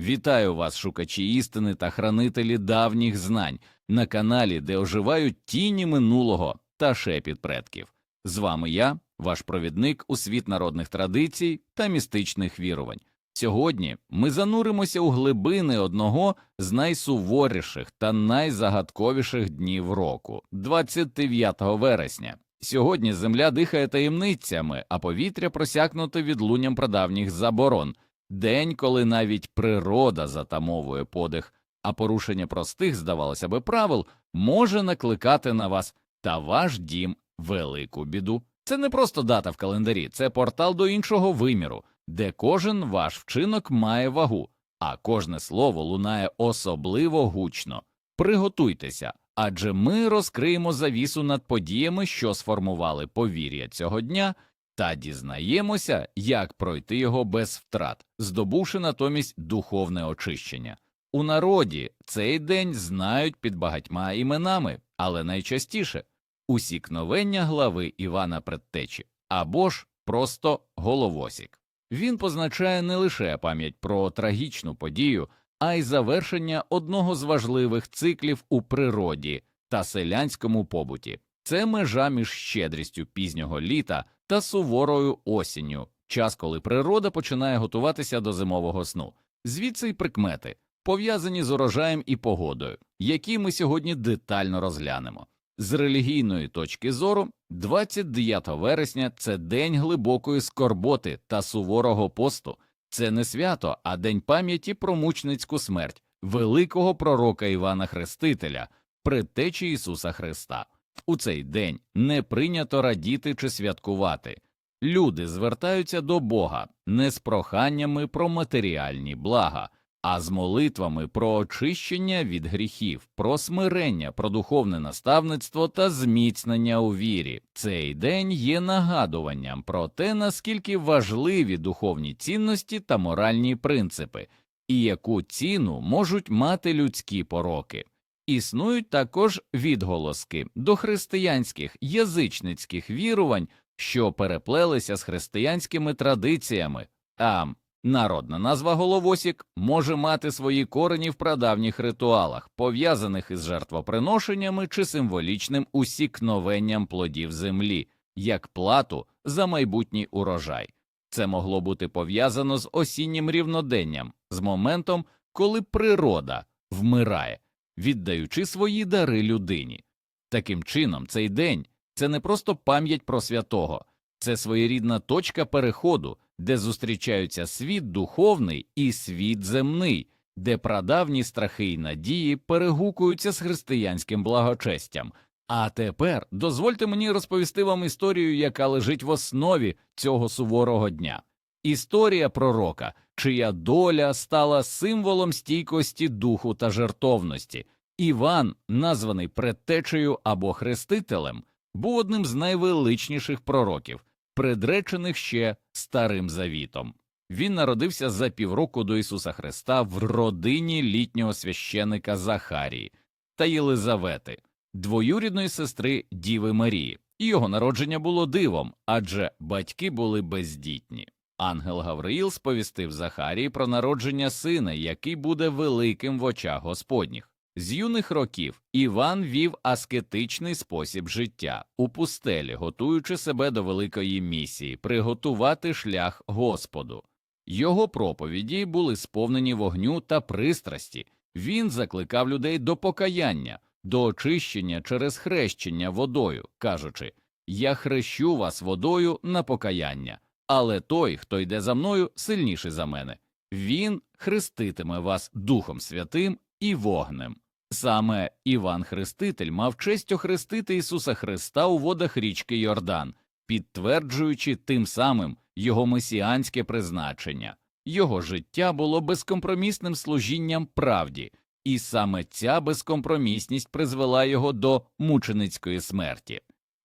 Вітаю вас, шукачі істини та хранителі давніх знань на каналі, де оживають тіні минулого та шепіт предків. З вами я, ваш провідник у світ народних традицій та містичних вірувань. Сьогодні ми зануримося у глибини одного з найсуворіших та найзагадковіших днів року 29 вересня. Сьогодні земля дихає таємницями, а повітря просякнуте відлунням прадавніх заборон. День, коли навіть природа затамовує подих, а порушення простих, здавалося би, правил може накликати на вас та ваш дім велику біду. Це не просто дата в календарі, це портал до іншого виміру, де кожен ваш вчинок має вагу, а кожне слово лунає особливо гучно. Приготуйтеся, адже ми розкриємо завісу над подіями, що сформували повір'я цього дня, та дізнаємося, як пройти його без втрат, здобувши натомість духовне очищення. У народі цей день знають під багатьма іменами, але найчастіше усікновення глави Івана Предтечі або ж просто головосік. Він позначає не лише пам'ять про трагічну подію, а й завершення одного з важливих циклів у природі та селянському побуті. Це межа між щедрістю пізнього літа та суворою осінню, час, коли природа починає готуватися до зимового сну. Звідси й прикмети, пов'язані з урожаєм і погодою, які ми сьогодні детально розглянемо. З релігійної точки зору, 29 вересня це день глибокої скорботи та суворого посту. Це не свято, а день пам'яті про мучницьку смерть великого пророка Івана Хрестителя, предтечі Ісуса Христа. У цей день не прийнято радіти чи святкувати. Люди звертаються до Бога не з проханнями про матеріальні блага, а з молитвами про очищення від гріхів, про смирення, про духовне наставництво та зміцнення у вірі. Цей день є нагадуванням про те, наскільки важливі духовні цінності та моральні принципи, і яку ціну можуть мати людські пороки. Існують також відголоски до християнських язичницьких вірувань, що переплелися з християнськими традиціями, а народна назва головосік може мати свої корені в прадавніх ритуалах, пов'язаних із жертвоприношеннями чи символічним усікновенням плодів землі, як плату за майбутній урожай. Це могло бути пов'язано з осіннім рівноденням, з моментом, коли природа вмирає віддаючи свої дари людині. Таким чином, цей день це не просто пам'ять про святого, це своєрідна точка переходу, де зустрічаються світ духовний і світ земний, де прадавні страхи й надії перегукуються з християнським благочестям. А тепер дозвольте мені розповісти вам історію, яка лежить в основі цього суворого дня. Історія пророка, чия доля стала символом стійкості духу та жертовності. Іван, названий предтечею або хрестителем, був одним з найвеличніших пророків, предречених ще старим завітом. Він народився за півроку до Ісуса Христа в родині літнього священика Захарії та Єлизавети, двоюрідної сестри Діви Марії, і його народження було дивом, адже батьки були бездітні. Ангел Гавриїл сповістив Захарії про народження сина, який буде великим в очах Господніх. З юних років Іван вів аскетичний спосіб життя у пустелі, готуючи себе до великої місії, приготувати шлях Господу. Його проповіді були сповнені вогню та пристрасті. Він закликав людей до покаяння, до очищення через хрещення водою, кажучи Я хрещу вас водою на покаяння але той, хто йде за мною, сильніший за мене. Він хреститиме вас Духом Святим і вогнем. Саме Іван Хреститель мав честь охрестити Ісуса Христа у водах річки Йордан, підтверджуючи тим самим його месіанське призначення. Його життя було безкомпромісним служінням правді, і саме ця безкомпромісність призвела його до мученицької смерті.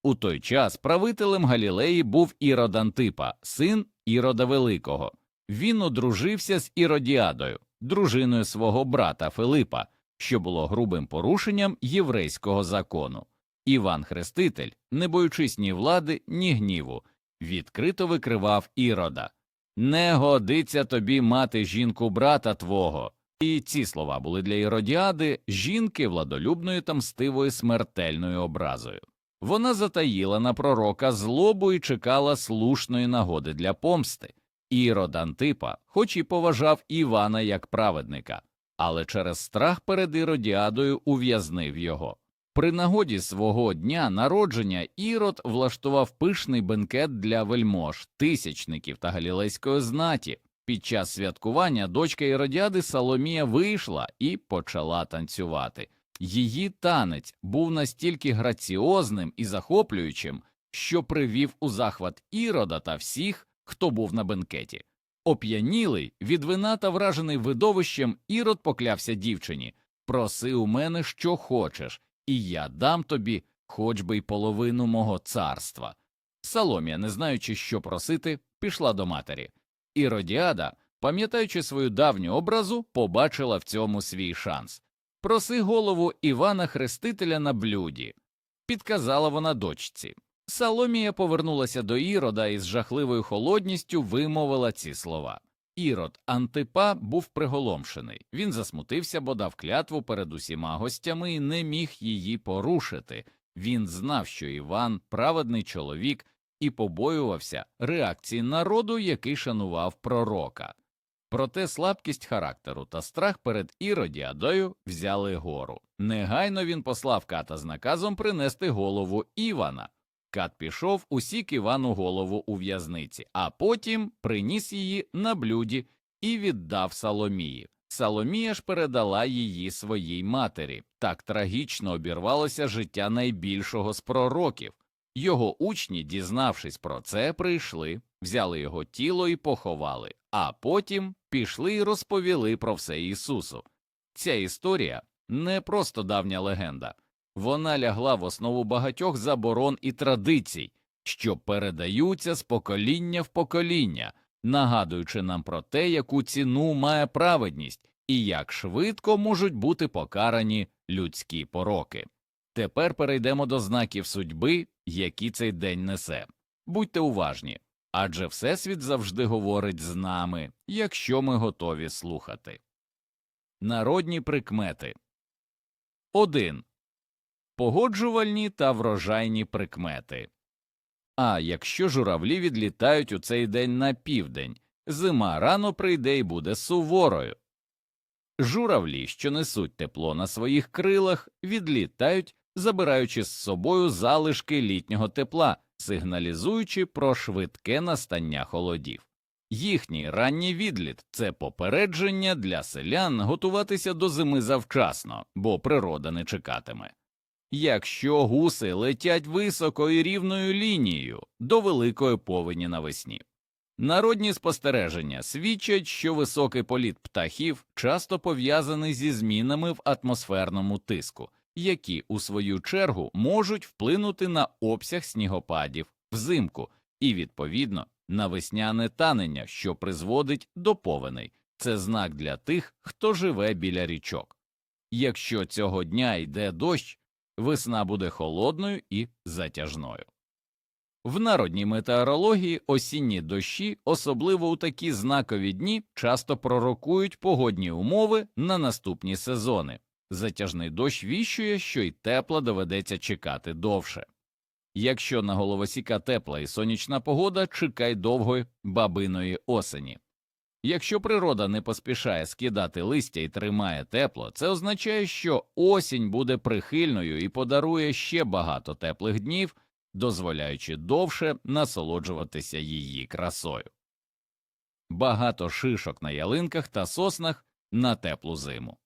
У той час правителем Галілеї був Ірод Антипа, син Ірода Великого. Він одружився з Іродіадою, дружиною свого брата Филипа, що було грубим порушенням єврейського закону. Іван Хреститель, не боючись ні влади, ні гніву, відкрито викривав Ірода. Не годиться тобі мати жінку брата твого. І ці слова були для Іродіади жінки владолюбної та мстивої смертельною образою. Вона затаїла на пророка злобу і чекала слушної нагоди для помсти. Ірод Антипа, хоч і поважав Івана як праведника, але через страх перед Іродіадою ув'язнив його. При нагоді свого дня народження Ірод влаштував пишний бенкет для вельмож, тисячників та галілейської знаті. Під час святкування дочка Іродіади Соломія вийшла і почала танцювати. Її танець був настільки граціозним і захоплюючим, що привів у захват Ірода та всіх, хто був на бенкеті. Оп'янілий, від вина та вражений видовищем, Ірод поклявся дівчині Проси у мене, що хочеш, і я дам тобі хоч би й половину мого царства. Соломія, не знаючи, що просити, пішла до матері. Іродіада, пам'ятаючи свою давню образу, побачила в цьому свій шанс. Проси голову Івана Хрестителя на блюді, підказала вона дочці. Саломія повернулася до Ірода і з жахливою холодністю вимовила ці слова. Ірод Антипа був приголомшений. Він засмутився, бо дав клятву перед усіма гостями і не міг її порушити. Він знав, що Іван праведний чоловік, і побоювався реакції народу, який шанував пророка. Проте слабкість характеру та страх перед Іродіадою взяли гору. Негайно він послав ката з наказом принести голову Івана. Кат пішов, усік Івану голову у в'язниці, а потім приніс її на блюді і віддав Саломії. Саломія ж передала її своїй матері. Так трагічно обірвалося життя найбільшого з пророків. Його учні, дізнавшись про це, прийшли, взяли його тіло і поховали, а потім пішли і розповіли про все Ісусу. Ця історія не просто давня легенда, вона лягла в основу багатьох заборон і традицій, що передаються з покоління в покоління, нагадуючи нам про те, яку ціну має праведність і як швидко можуть бути покарані людські пороки. Тепер перейдемо до знаків судьби, які цей день несе. Будьте уважні, адже Всесвіт завжди говорить з нами, якщо ми готові слухати. Народні прикмети 1. Погоджувальні та врожайні прикмети. А якщо журавлі відлітають у цей день на південь, зима рано прийде і буде суворою. Журавлі, що несуть тепло на своїх крилах, відлітають, забираючи з собою залишки літнього тепла, сигналізуючи про швидке настання холодів. Їхній ранній відліт це попередження для селян готуватися до зими завчасно, бо природа не чекатиме. Якщо гуси летять високо і рівною лінією до великої повені навесні. Народні спостереження свідчать, що високий політ птахів часто пов'язаний зі змінами в атмосферному тиску, які, у свою чергу, можуть вплинути на обсяг снігопадів взимку і, відповідно, на весняне танення, що призводить до повеней. Це знак для тих, хто живе біля річок. Якщо цього дня йде дощ, весна буде холодною і затяжною. В народній метеорології осінні дощі, особливо у такі знакові дні, часто пророкують погодні умови на наступні сезони. Затяжний дощ віщує, що й тепла доведеться чекати довше. Якщо на головосіка тепла і сонячна погода, чекай довгої бабиної осені. Якщо природа не поспішає скидати листя і тримає тепло, це означає, що осінь буде прихильною і подарує ще багато теплих днів, дозволяючи довше насолоджуватися її красою. Багато шишок на ялинках та соснах на теплу зиму.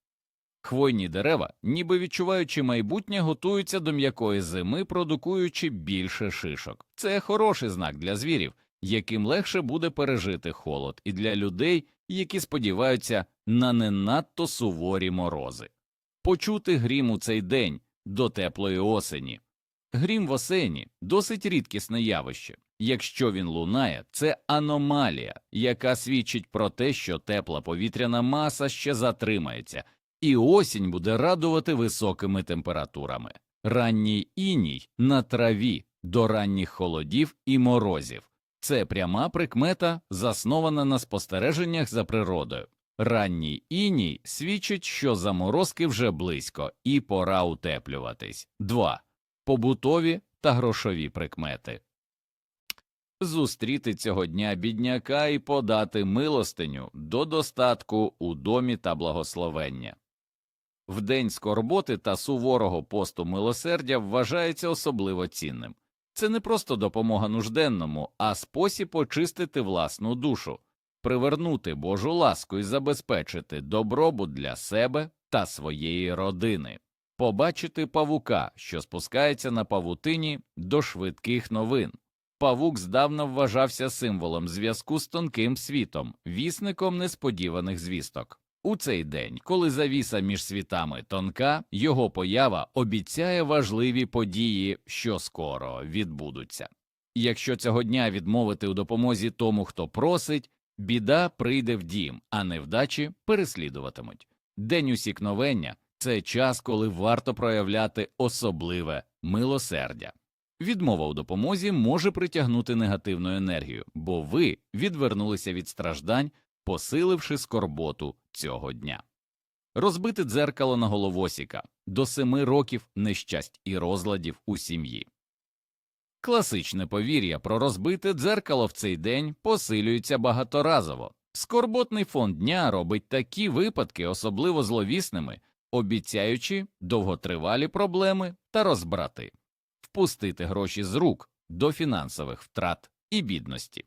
Хвойні дерева, ніби відчуваючи майбутнє, готуються до м'якої зими, продукуючи більше шишок. Це хороший знак для звірів, яким легше буде пережити холод, і для людей, які сподіваються на не надто суворі морози. Почути грім у цей день до теплої осені. Грім в осені досить рідкісне явище. Якщо він лунає, це аномалія, яка свідчить про те, що тепла повітряна маса ще затримається, і осінь буде радувати високими температурами. Ранній іній на траві до ранніх холодів і морозів. Це пряма прикмета, заснована на спостереженнях за природою. Ранній іній свідчить, що заморозки вже близько і пора утеплюватись. 2. Побутові та грошові прикмети. Зустріти цього дня бідняка і подати милостиню до достатку у домі та благословення. В день скорботи та суворого посту милосердя вважається особливо цінним. Це не просто допомога нужденному, а спосіб очистити власну душу, привернути Божу ласку і забезпечити добробут для себе та своєї родини, побачити павука, що спускається на павутині до швидких новин. Павук здавна вважався символом зв'язку з тонким світом, вісником несподіваних звісток. У цей день, коли завіса між світами тонка, його поява обіцяє важливі події, що скоро відбудуться. Якщо цього дня відмовити у допомозі тому, хто просить, біда прийде в дім, а невдачі переслідуватимуть. День усікновення це час, коли варто проявляти особливе милосердя. Відмова у допомозі може притягнути негативну енергію, бо ви відвернулися від страждань, посиливши скорботу цього дня. Розбити дзеркало на головосіка до семи років нещасть і розладів у сім'ї. Класичне повір'я про розбите дзеркало в цей день посилюється багаторазово. Скорботний фон дня робить такі випадки особливо зловісними, обіцяючи довготривалі проблеми та розбрати впустити гроші з рук до фінансових втрат і бідності.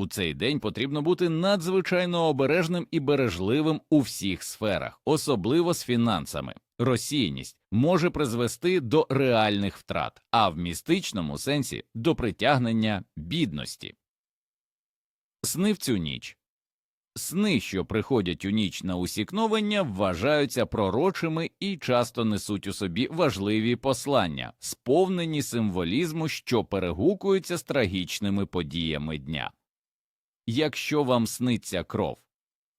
У цей день потрібно бути надзвичайно обережним і бережливим у всіх сферах, особливо з фінансами. Розсіяність може призвести до реальних втрат, а в містичному сенсі до притягнення бідності. Сни в цю ніч Сни, що приходять у ніч на усікновення, вважаються пророчими і часто несуть у собі важливі послання, сповнені символізму, що перегукуються з трагічними подіями дня. Якщо вам сниться кров,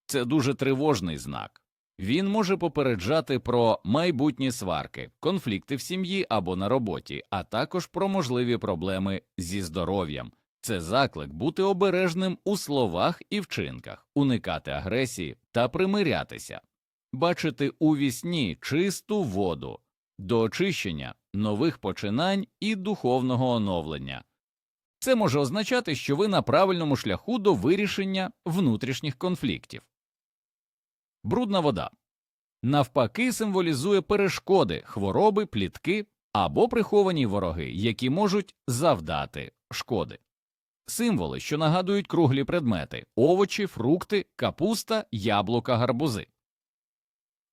це дуже тривожний знак. Він може попереджати про майбутні сварки, конфлікти в сім'ї або на роботі, а також про можливі проблеми зі здоров'ям. Це заклик бути обережним у словах і вчинках, уникати агресії та примирятися, бачити у вісні чисту воду, до очищення нових починань і духовного оновлення. Це може означати, що ви на правильному шляху до вирішення внутрішніх конфліктів. Брудна вода навпаки символізує перешкоди, хвороби, плітки або приховані вороги, які можуть завдати шкоди символи, що нагадують круглі предмети овочі, фрукти, капуста, яблука, гарбузи.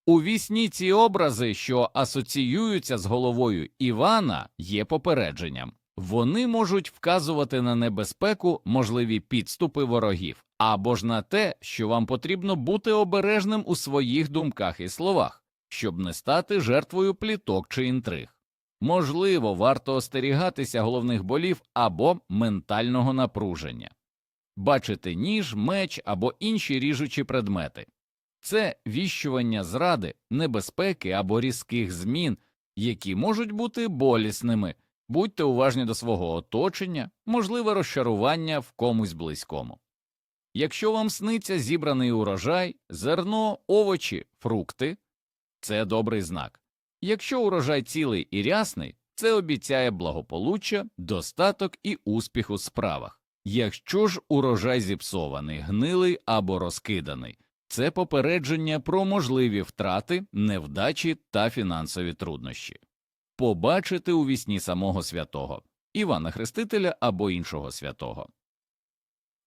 У вісні ці образи, що асоціюються з головою Івана, є попередженням вони можуть вказувати на небезпеку, можливі підступи ворогів, або ж на те, що вам потрібно бути обережним у своїх думках і словах, щоб не стати жертвою пліток чи інтриг. Можливо, варто остерігатися головних болів або ментального напруження, бачити ніж, меч або інші ріжучі предмети це віщування зради, небезпеки або різких змін, які можуть бути болісними, будьте уважні до свого оточення, можливе розчарування в комусь близькому. Якщо вам сниться зібраний урожай, зерно, овочі, фрукти це добрий знак. Якщо урожай цілий і рясний, це обіцяє благополуччя, достаток і успіх у справах. Якщо ж урожай зіпсований, гнилий або розкиданий, це попередження про можливі втрати, невдачі та фінансові труднощі. Побачити у вісні самого святого Івана Хрестителя або іншого святого.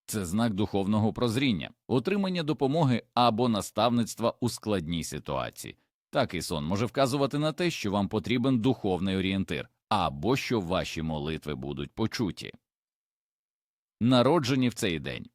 Це знак духовного прозріння, отримання допомоги або наставництва у складній ситуації. Такий сон може вказувати на те, що вам потрібен духовний орієнтир, або що ваші молитви будуть почуті. Народжені в цей день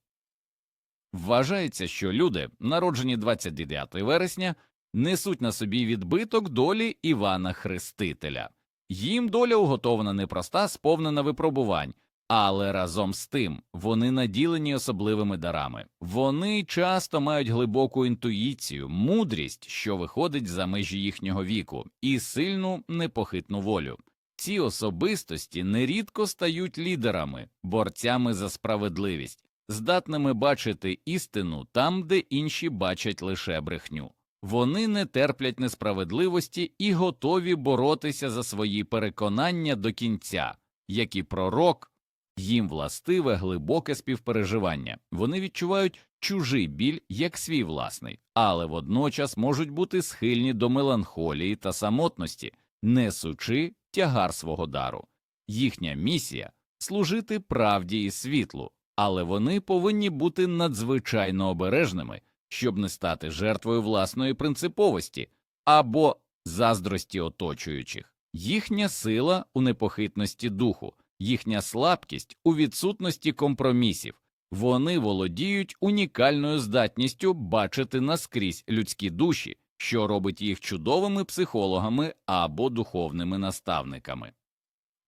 вважається, що люди, народжені 29 вересня, несуть на собі відбиток долі Івана Хрестителя. Їм доля уготована непроста, сповнена випробувань, але разом з тим вони наділені особливими дарами. Вони часто мають глибоку інтуїцію, мудрість, що виходить за межі їхнього віку, і сильну непохитну волю. Ці особистості нерідко стають лідерами, борцями за справедливість, здатними бачити істину там, де інші бачать лише брехню. Вони не терплять несправедливості і готові боротися за свої переконання до кінця, як і пророк, їм властиве глибоке співпереживання. Вони відчувають чужий біль як свій власний, але водночас можуть бути схильні до меланхолії та самотності, несучи тягар свого дару. Їхня місія служити правді і світлу, але вони повинні бути надзвичайно обережними, щоб не стати жертвою власної принциповості або заздрості оточуючих. Їхня сила у непохитності духу, їхня слабкість у відсутності компромісів. Вони володіють унікальною здатністю бачити наскрізь людські душі, що робить їх чудовими психологами або духовними наставниками.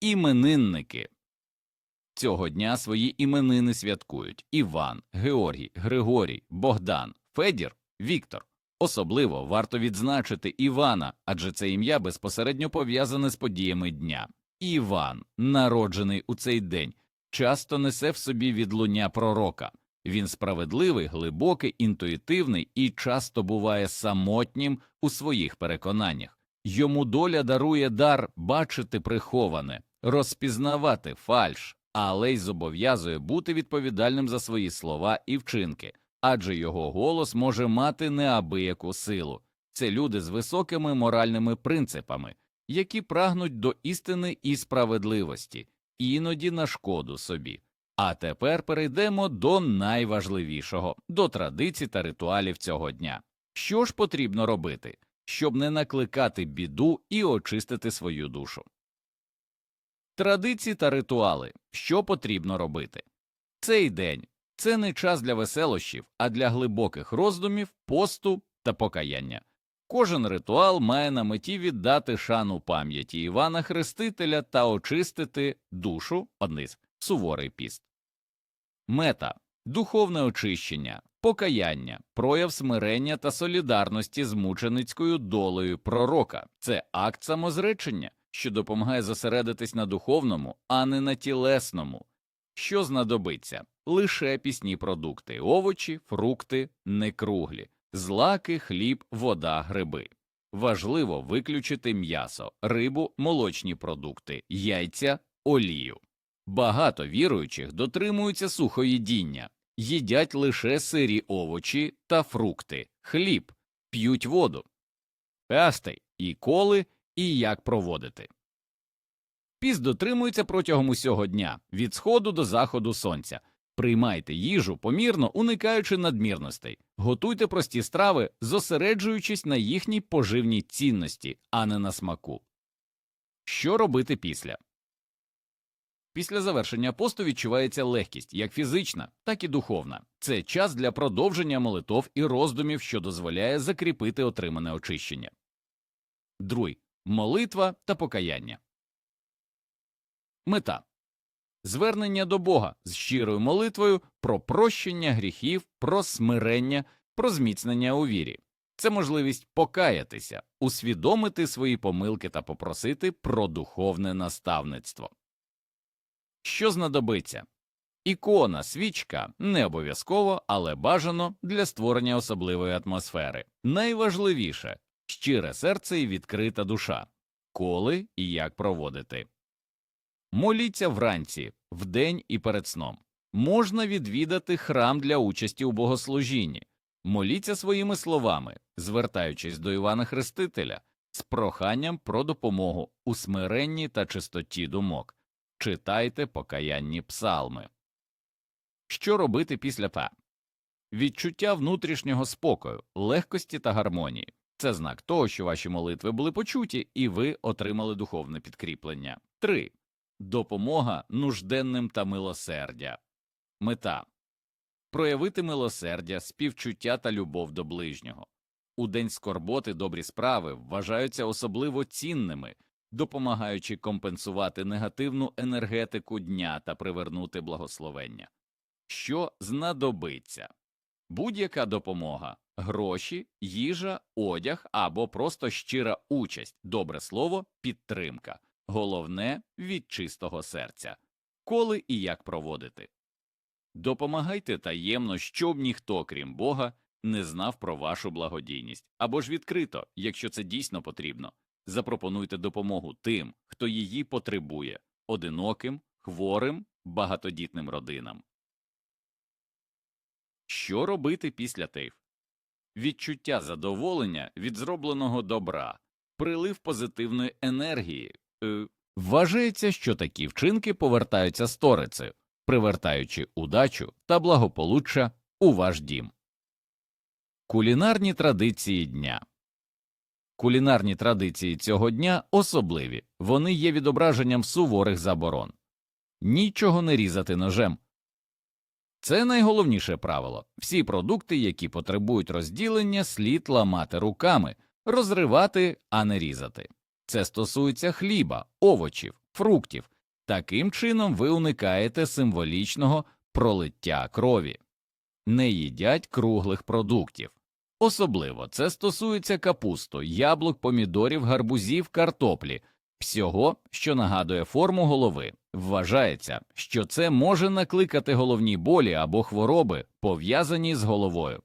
Іменинники цього дня свої іменини святкують Іван, Георгій, Григорій, Богдан, Федір, Віктор. Особливо варто відзначити Івана, адже це ім'я безпосередньо пов'язане з подіями дня. Іван, народжений у цей день, часто несе в собі відлуння пророка. Він справедливий, глибокий, інтуїтивний і часто буває самотнім у своїх переконаннях. Йому доля дарує дар бачити приховане, розпізнавати фальш, але й зобов'язує бути відповідальним за свої слова і вчинки, адже його голос може мати неабияку силу. Це люди з високими моральними принципами, які прагнуть до істини і справедливості, іноді на шкоду собі. А тепер перейдемо до найважливішого до традицій та ритуалів цього дня. Що ж потрібно робити, щоб не накликати біду і очистити свою душу? Традиції та ритуали. Що потрібно робити? Цей день це не час для веселощів, а для глибоких роздумів, посту та покаяння. Кожен ритуал має на меті віддати шану пам'яті Івана Хрестителя та очистити душу одниз суворий піст. Мета духовне очищення, покаяння, прояв смирення та солідарності з мученицькою долею пророка це акт самозречення, що допомагає зосередитись на духовному, а не на тілесному. Що знадобиться лише пісні продукти, овочі, фрукти, не круглі, злаки, хліб, вода, гриби. Важливо виключити м'ясо, рибу, молочні продукти, яйця, олію. Багато віруючих дотримуються сухоїдіння, їдять лише сирі овочі та фрукти, хліб, п'ють воду. Пастей і коли і як проводити. Піст дотримується протягом усього дня від сходу до заходу сонця. Приймайте їжу помірно, уникаючи надмірностей, готуйте прості страви, зосереджуючись на їхній поживній цінності, а не на смаку. Що робити після? Після завершення посту відчувається легкість, як фізична, так і духовна. Це час для продовження молитов і роздумів, що дозволяє закріпити отримане очищення. Друй молитва та покаяння. Мета звернення до Бога з щирою молитвою про прощення гріхів, про смирення, про зміцнення у вірі. Це можливість покаятися, усвідомити свої помилки та попросити про духовне наставництво. Що знадобиться? Ікона, свічка не обов'язково, але бажано для створення особливої атмосфери. Найважливіше щире серце і відкрита душа. Коли і як проводити. Моліться вранці, вдень і перед сном. Можна відвідати храм для участі у богослужінні. Моліться своїми словами, звертаючись до Івана Хрестителя з проханням про допомогу у смиренні та чистоті думок. Читайте покаянні псалми. Що робити після та? Відчуття внутрішнього спокою, легкості та гармонії це знак того, що ваші молитви були почуті і ви отримали духовне підкріплення. 3. Допомога нужденним та милосердя. Мета проявити милосердя, співчуття та любов до ближнього. У день скорботи добрі справи вважаються особливо цінними, допомагаючи компенсувати негативну енергетику дня та привернути благословення. Що знадобиться будь-яка допомога, гроші, їжа, одяг або просто щира участь, добре слово, підтримка Головне від чистого серця. Коли і як проводити. Допомагайте таємно, щоб ніхто, крім Бога, не знав про вашу благодійність, або ж відкрито, якщо це дійсно потрібно. Запропонуйте допомогу тим, хто її потребує одиноким, хворим, багатодітним родинам. Що робити після тейф? Відчуття задоволення від зробленого добра, прилив позитивної енергії. Е, вважається, що такі вчинки повертаються сторицею, привертаючи удачу та благополуччя у ваш дім. Кулінарні традиції дня Кулінарні традиції цього дня особливі, вони є відображенням суворих заборон. Нічого не різати ножем. Це найголовніше правило всі продукти, які потребують розділення, слід ламати руками, розривати, а не різати. Це стосується хліба, овочів, фруктів. Таким чином ви уникаєте символічного пролиття крові, не їдять круглих продуктів. Особливо це стосується капусту, яблук, помідорів, гарбузів, картоплі, всього, що нагадує форму голови. Вважається, що це може накликати головні болі або хвороби, пов'язані з головою.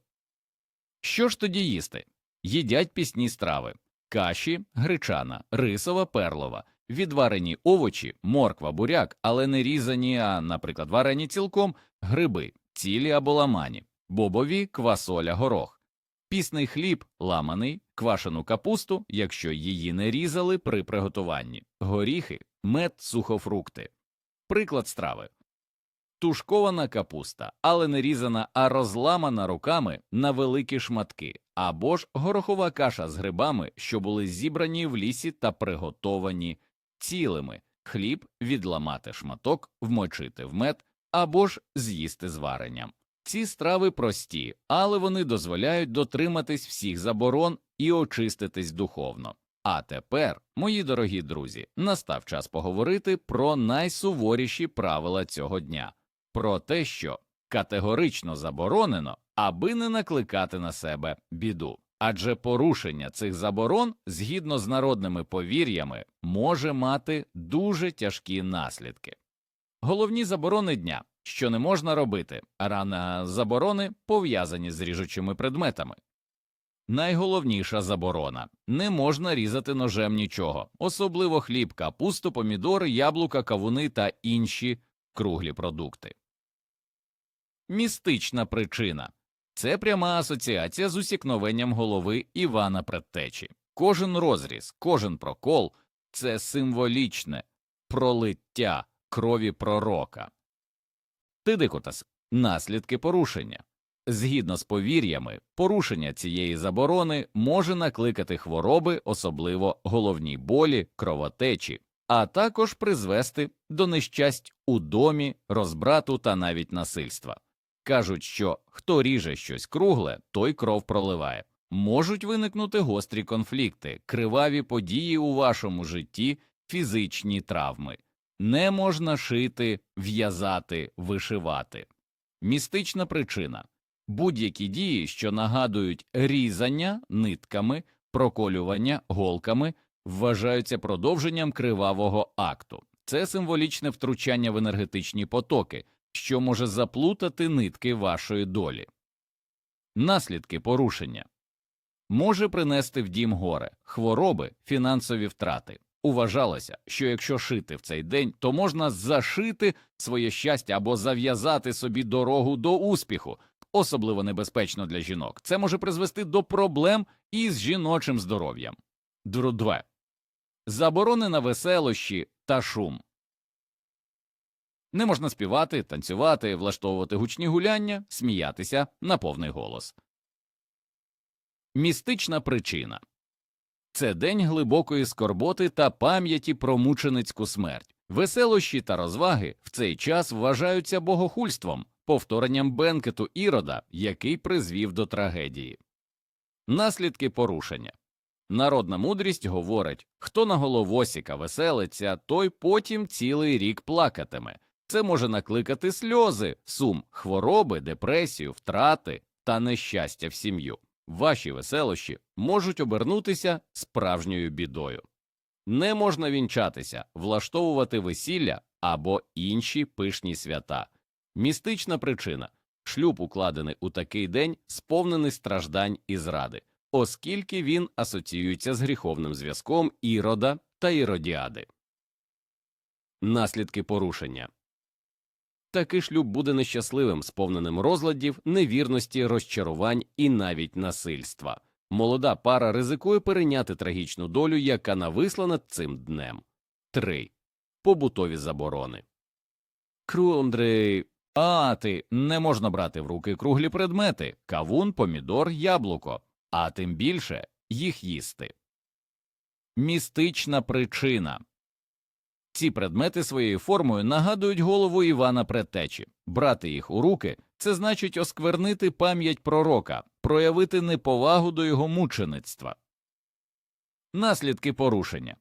Що ж тоді їсти? Їдять пісні страви каші, гречана, рисова, перлова, відварені овочі, морква, буряк, але не різані, а, наприклад, варені цілком, гриби, цілі або ламані, бобові, квасоля, горох, пісний хліб, ламаний, квашену капусту, якщо її не різали при приготуванні, горіхи, мед, сухофрукти. Приклад страви. Тушкована капуста, але не різана, а розламана руками на великі шматки, або ж горохова каша з грибами, що були зібрані в лісі та приготовані цілими, хліб відламати шматок, вмочити в мед або ж з'їсти з варенням. Ці страви прості, але вони дозволяють дотриматись всіх заборон і очиститись духовно. А тепер, мої дорогі друзі, настав час поговорити про найсуворіші правила цього дня, про те, що категорично заборонено, аби не накликати на себе біду. Адже порушення цих заборон, згідно з народними повір'ями, може мати дуже тяжкі наслідки. Головні заборони дня, що не можна робити, рана заборони пов'язані з ріжучими предметами. Найголовніша заборона не можна різати ножем нічого, особливо хліб, капусту, помідори, яблука, кавуни та інші круглі продукти. Містична причина це пряма асоціація з усікновенням голови Івана Предтечі. Кожен розріз, кожен прокол це символічне пролиття крові пророка. Тидикотас наслідки порушення. Згідно з повір'ями, порушення цієї заборони може накликати хвороби, особливо головні болі, кровотечі, а також призвести до нещасть у домі, розбрату та навіть насильства. Кажуть, що хто ріже щось кругле, той кров проливає. Можуть виникнути гострі конфлікти, криваві події у вашому житті, фізичні травми. Не можна шити, в'язати, вишивати. Містична причина будь-які дії, що нагадують різання нитками, проколювання голками, вважаються продовженням кривавого акту. Це символічне втручання в енергетичні потоки, що може заплутати нитки вашої долі. Наслідки порушення може принести в дім горе, хвороби, фінансові втрати. Уважалося, що якщо шити в цей день, то можна зашити своє щастя або зав'язати собі дорогу до успіху, особливо небезпечно для жінок. Це може призвести до проблем із жіночим здоров'ям. Друдве. Заборони на веселощі та шум. Не можна співати, танцювати, влаштовувати гучні гуляння, сміятися на повний голос. Містична причина це день глибокої скорботи та пам'яті про мученицьку смерть. Веселощі та розваги в цей час вважаються богохульством, повторенням бенкету ірода, який призвів до трагедії. Наслідки порушення народна мудрість говорить хто на головосіка веселиться, той потім цілий рік плакатиме. Це може накликати сльози, сум, хвороби, депресію, втрати та нещастя в сім'ю. Ваші веселощі можуть обернутися справжньою бідою. Не можна вінчатися, влаштовувати весілля або інші пишні свята. Містична причина шлюб, укладений у такий день, сповнений страждань і зради, оскільки він асоціюється з гріховним зв'язком ірода та іродіади. Наслідки порушення Такий шлюб буде нещасливим, сповненим розладів, невірності, розчарувань і навіть насильства. Молода пара ризикує перейняти трагічну долю, яка нависла над цим днем. 3. Побутові заборони. Крундрий. А ти не можна брати в руки круглі предмети кавун, помідор, яблуко, а тим більше їх їсти. Містична причина ці предмети своєю формою нагадують голову Івана Предтечі. Брати їх у руки це значить осквернити пам'ять пророка, проявити неповагу до його мучеництва. Наслідки порушення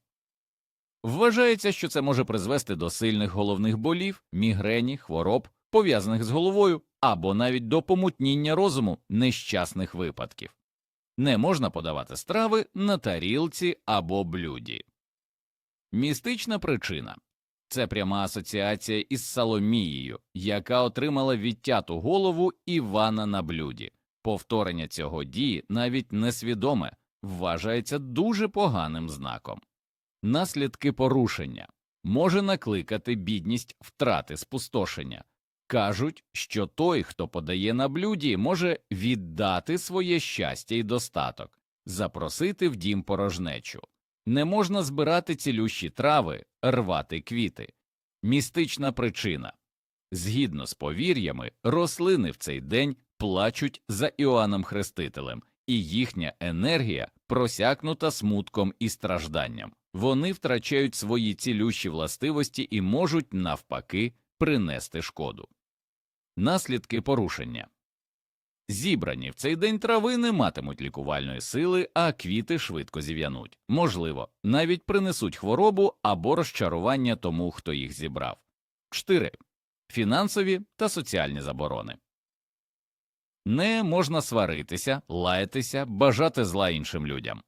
вважається, що це може призвести до сильних головних болів, мігрені, хвороб, пов'язаних з головою, або навіть до помутніння розуму нещасних випадків. Не можна подавати страви на тарілці або блюді. Містична причина це пряма асоціація із Соломією, яка отримала відтяту голову Івана на блюді. Повторення цього дії, навіть несвідоме, вважається дуже поганим знаком. Наслідки порушення може накликати бідність втрати спустошення. Кажуть, що той, хто подає на блюді, може віддати своє щастя і достаток, запросити в дім порожнечу. Не можна збирати цілющі трави, рвати квіти. Містична причина згідно з повір'ями, рослини в цей день плачуть за Іоанном Хрестителем, і їхня енергія просякнута смутком і стражданням. Вони втрачають свої цілющі властивості і можуть, навпаки, принести шкоду. Наслідки порушення Зібрані в цей день трави не матимуть лікувальної сили, а квіти швидко зів'януть. Можливо, навіть принесуть хворобу або розчарування тому, хто їх зібрав. 4. Фінансові та соціальні заборони. Не можна сваритися, лаятися, бажати зла іншим людям.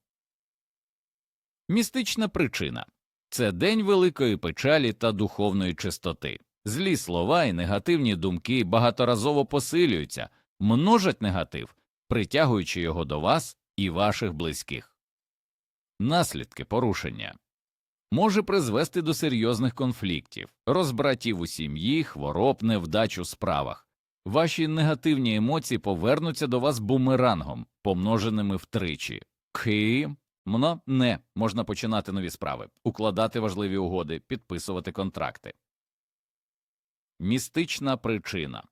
Містична причина це день великої печалі та духовної чистоти. Злі слова і негативні думки багаторазово посилюються множать негатив, притягуючи його до вас і ваших близьких. Наслідки порушення може призвести до серйозних конфліктів, розбратів у сім'ї, хвороб, невдач у справах. Ваші негативні емоції повернуться до вас бумерангом, помноженими втричі. Ки мно не можна починати нові справи, укладати важливі угоди, підписувати контракти. Містична причина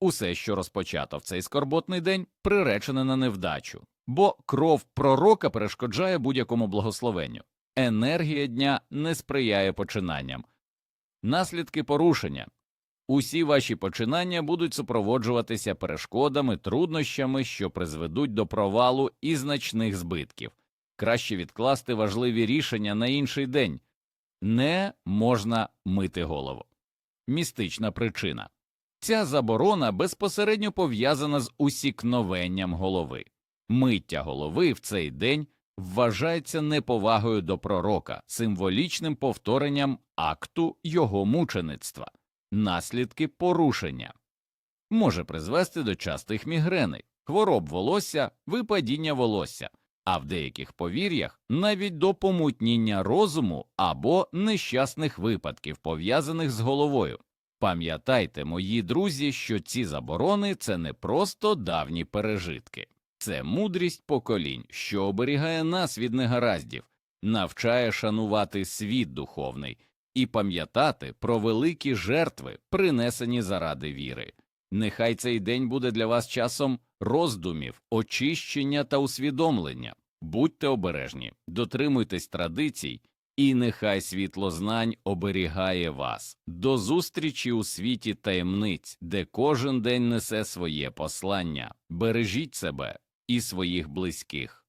Усе, що розпочато в цей скорботний день, приречене на невдачу, бо кров пророка перешкоджає будь-якому благословенню, енергія дня не сприяє починанням, наслідки порушення. Усі ваші починання будуть супроводжуватися перешкодами, труднощами, що призведуть до провалу і значних збитків. Краще відкласти важливі рішення на інший день не можна мити голову. Містична причина. Ця заборона безпосередньо пов'язана з усікновенням голови. Миття голови в цей день вважається неповагою до пророка, символічним повторенням акту його мучеництва, наслідки порушення, може призвести до частих мігреней, хвороб волосся, випадіння волосся, а в деяких повір'ях навіть до помутніння розуму або нещасних випадків, пов'язаних з головою. Пам'ятайте, мої друзі, що ці заборони це не просто давні пережитки, це мудрість поколінь, що оберігає нас від негараздів, навчає шанувати світ духовний і пам'ятати про великі жертви, принесені заради віри. Нехай цей день буде для вас часом роздумів, очищення та усвідомлення. Будьте обережні, дотримуйтесь традицій і нехай світло знань оберігає вас до зустрічі у світі таємниць, де кожен день несе своє послання. Бережіть себе і своїх близьких.